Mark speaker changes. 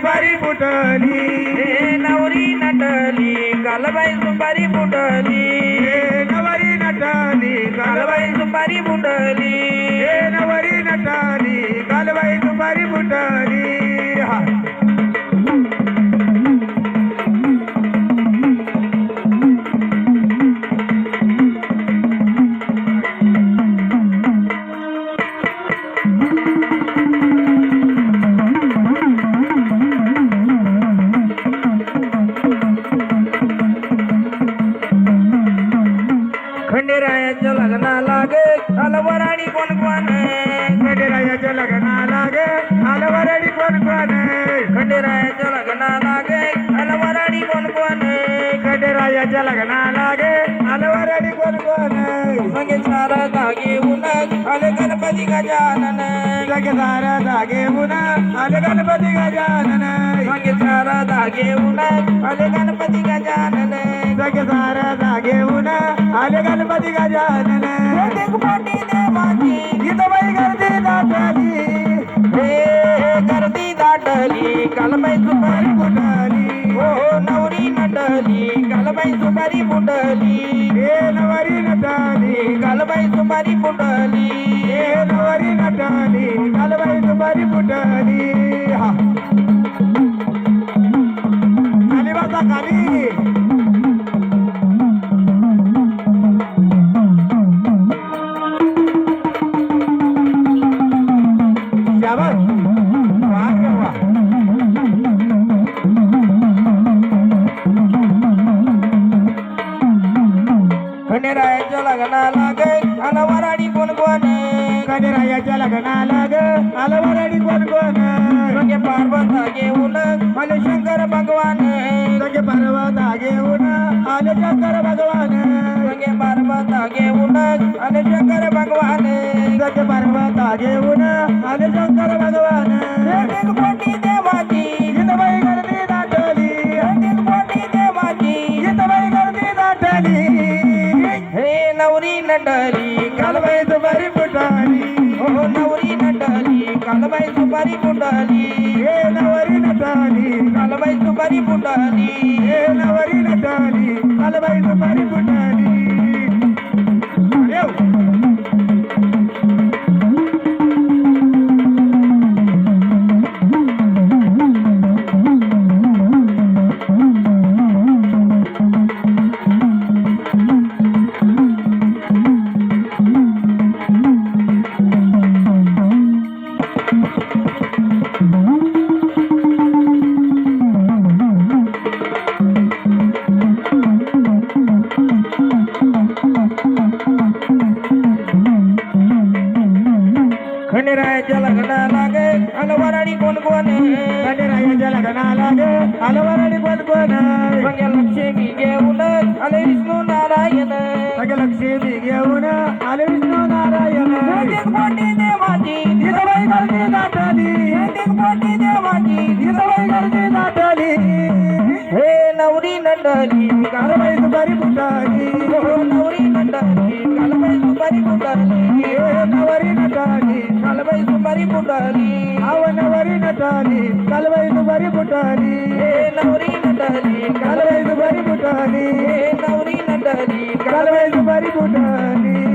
Speaker 1: कालबाई सुपारी फुटली
Speaker 2: हे नवरी नटली कालबाई सुपारी फुटली
Speaker 1: हे नवरी नटाली कालबाई
Speaker 2: कालबाई सुपारी फुटली हलवरडी कोण कोण
Speaker 1: खंडेरायाच्या लग्ना लागे हलवरडी कोण कोण
Speaker 2: खंडेरायाच्या लग्ना लागे हलवरडी कोण कोण
Speaker 1: खंडेरायाच्या लग्ना लागे हलवरडी कोण कोण
Speaker 2: मगे चार धागे उन्हात अले गणपती गजानन
Speaker 1: मगे चार धागे उन्हात अले गणपती गजानन
Speaker 2: मगे चार धागे उन्हात अले गणपती गजानन
Speaker 1: मगे चार धागे उन्हात अले गणपती गजानन गर्दी दाटली
Speaker 2: हे गर्दी दाटली कालबाई सुपारी
Speaker 1: फुटली
Speaker 2: हो नवरी नटली कालबाई सुपारी फुटली
Speaker 1: हे नवरी नटाली
Speaker 2: कालबाई सुपारी फुटली
Speaker 1: हे नवरी नटाली कालबाई दुपारी फुटली हा
Speaker 2: खंडेरायाच्या लग्नाला गे अलवराणी कोण कोण
Speaker 1: कधीरायाच्या लग्नाला ग आलवरडी कोण कोण
Speaker 2: सगळे पार्वता घेऊन आले शंकर भगवान.
Speaker 1: सगळे पर्वता घेऊन आले शंकर भगवान.
Speaker 2: सगळे पार्वता घेऊन आले शंकर भगवान.
Speaker 1: सगळे पर्वता घेऊन आले शंकर
Speaker 2: పరిపుండాలి ఏలవరిన
Speaker 1: తాలి నలభైకు పరిపుండాలి ఏలవరిన తాలి నలభైకు పరిపుండాలి
Speaker 2: खंडेरायाच्या लग्ना लागे अलवाराणी कोण कोण
Speaker 1: खंडेरायाच्या लग्ना लागे अलवाराणी कोण कोण
Speaker 2: सगळ्या लक्ष्मी घेऊन आले विष्णू नारायण.
Speaker 1: सगळ्या लक्ष्मी घेऊन आले विष्णू नारायण.
Speaker 2: कोटी देवाची.
Speaker 1: हिरवाई गर्दी
Speaker 2: नाटली कोटी देवाची.
Speaker 1: हिरवाई गर्दी
Speaker 2: नाटली हे नवरी नटली कारवाई दुपारी पुटाली
Speaker 1: వరి పుటాలి అవన వరి నటాలి కలవైదు
Speaker 2: వరి పుటాలి నవరి
Speaker 1: నటాలి కలవైదు వరి
Speaker 2: పుటాలి నవరి నటాలి
Speaker 1: కలవైదు వరి పుటాలి